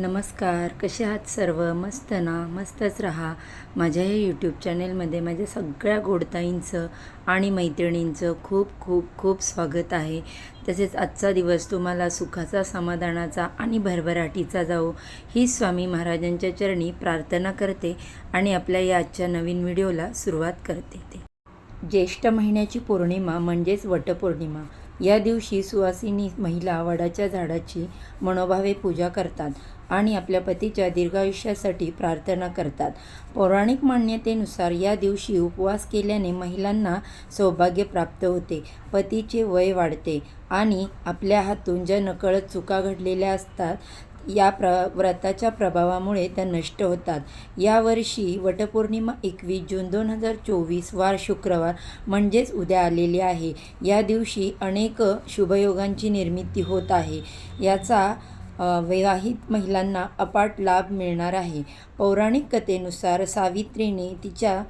नमस्कार कसे आहात सर्व? मस्त ना? मस्तच राहा. माझ्या या यूट्यूब चॅनेलमध्ये माझ्या सगळ्या गोडताईंचं आणि मैत्रिणींचं खूप खूप खूप स्वागत आहे. तसेच आजचा दिवस तुम्हाला सुखाचा समाधानाचा आणि भरभराटीचा जाओ ही स्वामी महाराजांच्या चरणी प्रार्थना करते आणि आपल्या या आजच्या नवीन व्हिडिओला सुरुवात करते ते. ज्येष्ठ महिन्याची पौर्णिमा म्हणजेच वटपौर्णिमा. या दिवशी सुवासिनी महिला वडाच्या झाडाची मनोभावे पूजा करतात. आणि आपल्या पतीच्या दीर्घायुष्यासाठी प्रार्थना करतात. पौराणिक मान्यतेनुसार या दिवशी उपवास केल्याने महिलांना सौभाग्य प्राप्त होते. पतीचे वय वाढते आणि आपल्या हातून ज्या नकळत चुका घडलेल्या असतात या प्र व्रताच्या प्रभावामुळे त्या नष्ट होतात. यावर्षी वटपौर्णिमा एकवीस जून दोन हजार चोवीस वार शुक्रवार म्हणजेच उद्या आलेली आहे. या दिवशी अनेक शुभयोगांची निर्मिती होत आहे. याचा विवाहित महिलांना अपाट लाभ मिळणार आहे. पौराणिक कथेनुसार सावित्रीने तिच्या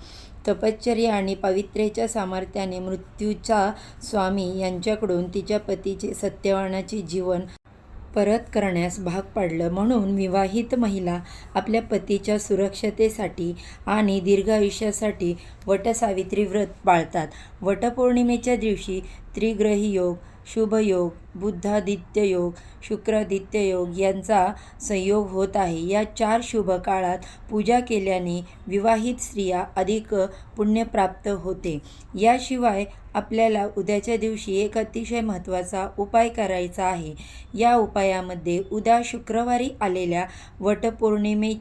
तपश्चर्या आणि पवित्रेच्या सामर्थ्याने मृत्यूचा स्वामी यांच्याकडून तिच्या पतीचे सत्यवानाचे जीवन परत करण्यास भाग पाडलं. म्हणून विवाहित महिला आपल्या पतीच्या सुरक्षतेसाठी आणि दीर्घायुष्यासाठी वटसावित्री व्रत पाळतात. वटपौर्णिमेच्या दिवशी त्रिग्रही योग शुभयोग बुद्धादित्य योग शुक्रादित्य योग यांचा संयोग होत आहे. या चार शुभ काळात पूजा केल्याने विवाहित स्त्रिया अधिक पुण्यप्राप्त होते. याशिवाय आपल्याला उद्याच्या दिवशी एक अतिशय महत्त्वाचा उपाय करायचा आहे. या उपायामध्ये उद्या शुक्रवारी आलेल्या वटपौर्णिमे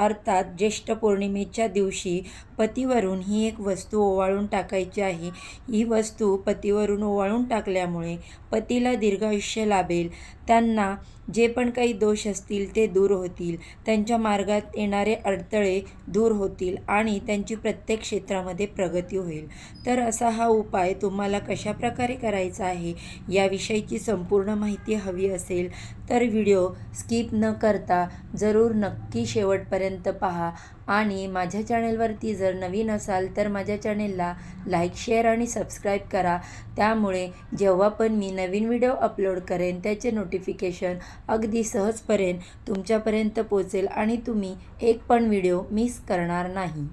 अर्थात ज्येष्ठ पौर्णिमेच्या दिवशी पतीवरून ही एक वस्तू ओवाळून टाकायची आहे. ही वस्तू पतीवरून ओवाळून टाकल्यामुळे पतीला दीर्घायुष्य लाभेल. त्यांना जे पण काही दोष असतील ते दूर होतील. त्यांच्या मार्गात येणारे अडथळे दूर होतील आणि त्यांची प्रत्येक क्षेत्रामध्ये प्रगती होईल. तर असा हा उपाय तुम्हाला कशाप्रकारे करायचा आहे याविषयीची संपूर्ण माहिती हवी असेल तर व्हिडिओ स्किप न करता जरूर नक्की शेवटपर्यंत पहा. आणि माझ्या चॅनेलवरती जर नवीन असाल तर माझ्या चॅनेलला लाईक शेअर आणि सबस्क्राईब करा. त्यामुळे जेव्हा पण मी नवीन व्हिडिओ अपलोड करेन त्याचे नोटिफिकेशन अगदी सहजपर्यंत तुमच्यापर्यंत पोचेल आणि तुम्ही एक पण व्हिडिओ मिस करणार नाही.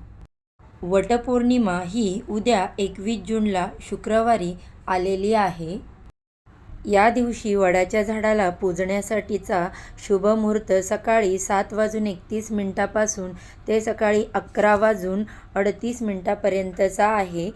वटपौर्णिमा ही उद्या एकवीस जूनला शुक्रवारी आलेली आहे. या दिवशी वडाच्या झाडाला पूजण्यासाठीचा शुभ मुहूर्त सकाळी सात वाजून एकतीस मिनटापासून ते सकाळी अकरा वाजून अडतीस मिनटापर्यंतचा आहे.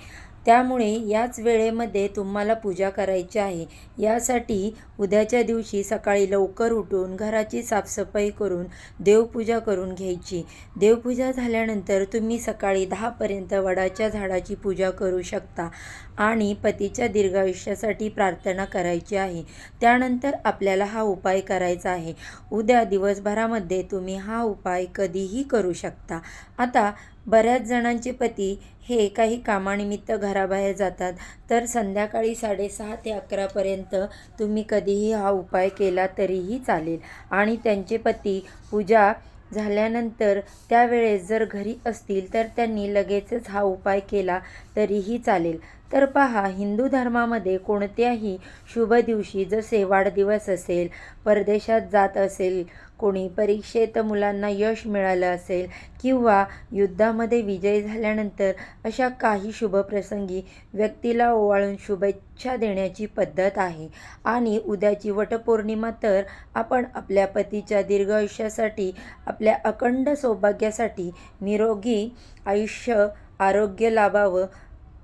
त्यामुळे याच वेळेमध्ये तुम्हाला पूजा करायची आहे. यासाठी उद्याच्या दिवशी सकाळी लवकर उठून घराची साफसफाई करून देवपूजा करून घ्यायची. देवपूजा झाल्यानंतर तुम्ही सकाळी दहापर्यंत वडाच्या झाडाची पूजा करू शकता आणि पतीच्या दीर्घायुष्यासाठी प्रार्थना करायची आहे. त्यानंतर आपल्याला हा उपाय करायचा आहे. उद्या दिवसभरामध्ये तुम्ही हा उपाय कधीही करू शकता. आता बऱ्याच जणांचे पती हे काही कामानिमित्त घराबाहेर जातात. तर संध्याकाळी साडेसहा ते अकरापर्यंत तुम्ही कधीही हा उपाय केला तरीही चालेल. आणि त्यांचे पती पूजा झाल्यानंतर त्यावेळेस जर घरी असतील तर त्यांनी लगेचच हा उपाय केला तरीही चालेल. तर पहा हिंदू धर्मामध्ये कोणत्याही शुभ दिवशी जसे वाढदिवस असेल परदेशात जात असेल कोणी परीक्षेत मुलांना यश मिळालं असेल किंवा युद्धामध्ये विजय झाल्यानंतर अशा काही शुभप्रसंगी व्यक्तीला ओवाळून शुभेच्छा देण्याची पद्धत आहे. आणि उद्याची वटपौर्णिमा तर आपण आपल्या पतीच्या दीर्घायुष्यासाठी आपल्या अखंड सौभाग्यासाठी निरोगी आयुष्य आरोग्य लाभावं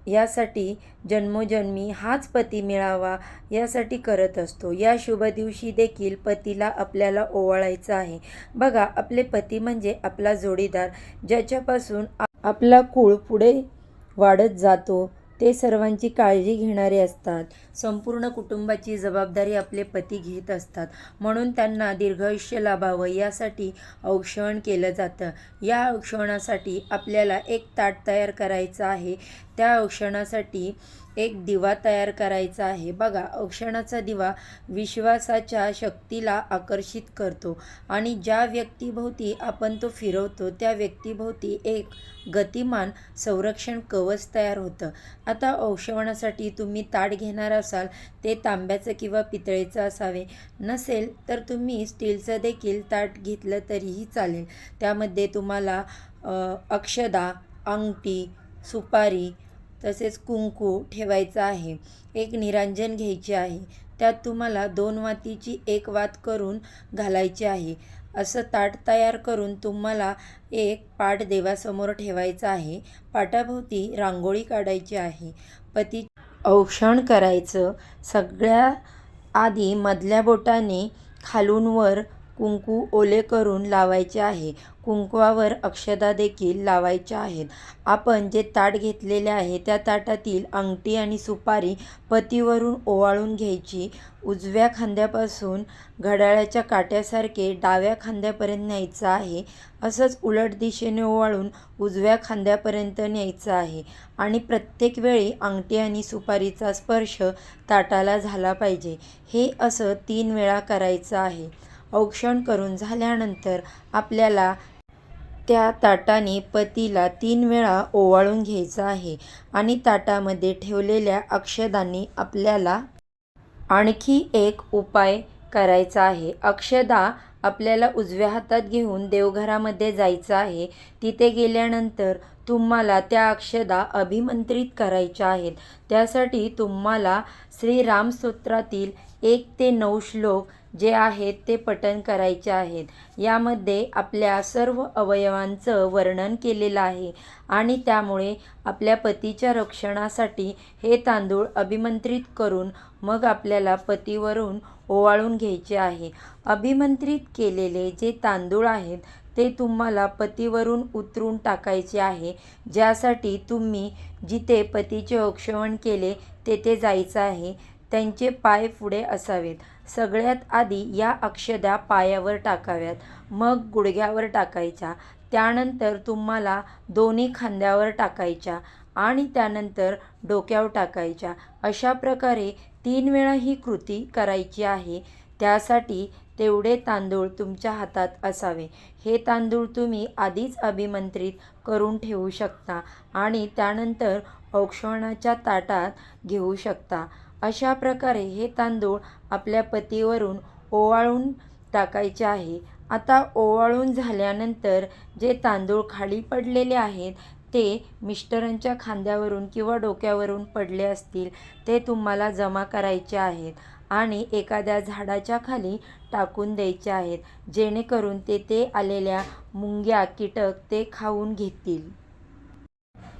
यासाठी जन्मोजन्मी हाच पती मिळावा यासाठी करत असतो. या शुभ दिवशी देखील पतीला आपल्याला ओवाळायचं आहे. बघा आपले पती म्हणजे आपला जोडीदार ज्याच्यापासून आपला कुळ पुढे वाढत जातो ते सर्वांची काळजी घेणारे असतात. संपूर्ण कुटुंबाची जबाबदारी आपले पती घेत असतात. म्हणून त्यांना दीर्घायुष्य लाभावं यासाठी औक्षण केलं जातं. या औक्षणासाठी आपल्याला एक ताट तयार करायचं आहे. त्या औक्षणासाठी एक दिवा तयार करायचा आहे. बघा औक्षणाचा दिवा विश्वासाच्या शक्तीला आकर्षित करतो आणि ज्या व्यक्तीभोवती आपण तो फिरवतो त्या व्यक्तीभोवती एक गतिमान संरक्षण कवच तयार होतं. आता औक्षणासाठी तुम्ही ताट घेणार असाल ते तांब्याचं किंवा पितळेचं असावे. नसेल तर तुम्ही स्टीलचं देखील ताट घेतलं तरीही चालेल. त्यामध्ये तुम्हाला अक्षदा अंगठी सुपारी तसेच कुंकू ठेवायचं आहे. एक निरांजन घ्यायचे आहे. त्यात तुम्हाला दोन वातीची एक वात करून घालायची आहे. असं ताट तयार करून तुम्हाला एक पाट देवासमोर ठेवायचा आहे. पाटाभोवती रांगोळी काढायची आहे. पती औक्षण करायचं. सगळ्या आधी मधल्या बोटाने खालून वर कुंकू ओले करून लावायचे आहे. कुंकवावर अक्षदा देखील लावायच्या आहेत. आपण जे ताट घेतलेले आहे त्या ताटातील अंगठी आणि सुपारी पतीवरून ओवाळून घ्यायची. उजव्या खांद्यापासून घड्याळाच्या काट्यासारखे डाव्या खांद्यापर्यंत न्यायचं आहे. असंच उलट दिशेने ओवाळून उजव्या खांद्यापर्यंत न्यायचं आहे. आणि प्रत्येक वेळी अंगठी आणि सुपारीचा स्पर्श ताटाला झाला पाहिजे. हे असं तीन वेळा करायचं आहे. औक्षण करून झाल्यानंतर आपल्याला त्या ताटाने पतीला तीन वेळा ओवाळून घ्यायचं आहे आणि ताटामध्ये ठेवलेल्या अक्षदांनी आपल्याला आणखी एक उपाय करायचा आहे. अक्षदा आपल्याला उजव्या हातात घेऊन देवघरामध्ये जायचं आहे. तिथे गेल्यानंतर तुम्हाला त्या अक्षदा अभिमंत्रित करायच्या आहेत. त्यासाठी तुम्हाला श्रीरामसूत्रातील एक ते नऊ श्लोक जे आहेत ते पठण करायचे आहेत. यामध्ये आपल्या सर्व अवयवांचं वर्णन केलेलं आहे आणि त्यामुळे आपल्या पतीच्या रक्षणासाठी हे तांदूळ अभिमंत्रित करून मग आपल्याला पतीवरून ओवाळून घ्यायचे आहे. अभिमंत्रित केलेले जे तांदूळ आहेत ते तुम्हाला पतीवरून उतरून टाकायचे आहे. ज्यासाठी तुम्ही जिथे पतीचे औक्षवण केले तेथे जायचं आहे. त्यांचे पाय पुढे असावेत. सगळ्यात आधी या अक्षदा पायावर टाकाव्यात. मग गुडघ्यावर टाकायच्या. त्यानंतर तुम्हाला दोन्ही खांद्यावर टाकायच्या आणि त्यानंतर डोक्यावर टाकायच्या. अशा प्रकारे तीन वेळा ही कृती करायची आहे. त्यासाठी तेवढे तांदूळ तुमच्या हातात असावे. हे तांदूळ तुम्ही आधीच अभिमंत्रित करून ठेवू शकता आणि त्यानंतर औक्षणाच्या ताटात घेऊ शकता. अशा प्रकारे हे तांदूळ आपल्या पतीवरून ओवाळून टाकायचे आहे. आता ओवाळून झाल्यानंतर जे तांदूळ खाली पडलेले आहेत ते मिस्टरांच्या खांद्यावरून किंवा डोक्यावरून पडले असतील ते तुम्हाला जमा करायचे आहेत आणि एखाद्या झाडाच्या खाली टाकून द्यायचे आहेत जेणेकरून ते ते आलेल्या मुंग्या कीटक ते खाऊन घेतील.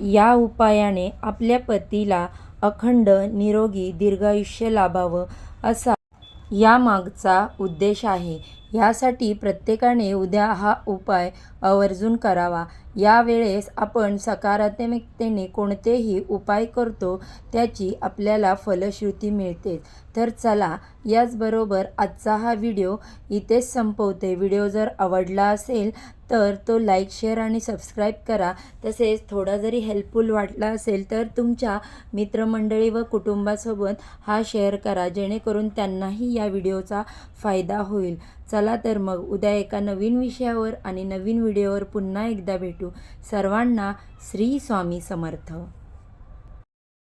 या उपायाने आपल्या पतीला अखंड निरोगी दीर्घायुष्य लाभावं असा यामागचा उद्देश आहे. यासाठी प्रत्येकाने उद्या हा उपाय आवर्जून करावा. यावेळेस आपण सकारात्मकतेने कोणतेही उपाय करतो त्याची आपल्याला फलश्रुती मिळते. तर चला याचबरोबर आजचा हा व्हिडिओ इथेच संपवते. व्हिडिओ जर आवडला असेल तर तो लाईक शेअर आणि सबस्क्राईब करा. तसेच थोडा जरी हेल्पफुल वाटला असेल तर तुमच्या मित्रमंडळी व कुटुंबासोबत हा शेअर करा जेणेकरून त्यांनाही या व्हिडिओचा फायदा होईल. चला तर मग उद्या एका नवीन विषयावर आणि नवीन व्हिडिओवर पुन्हा एकदा भेटू. सर्वांना श्री स्वामी समर्थ.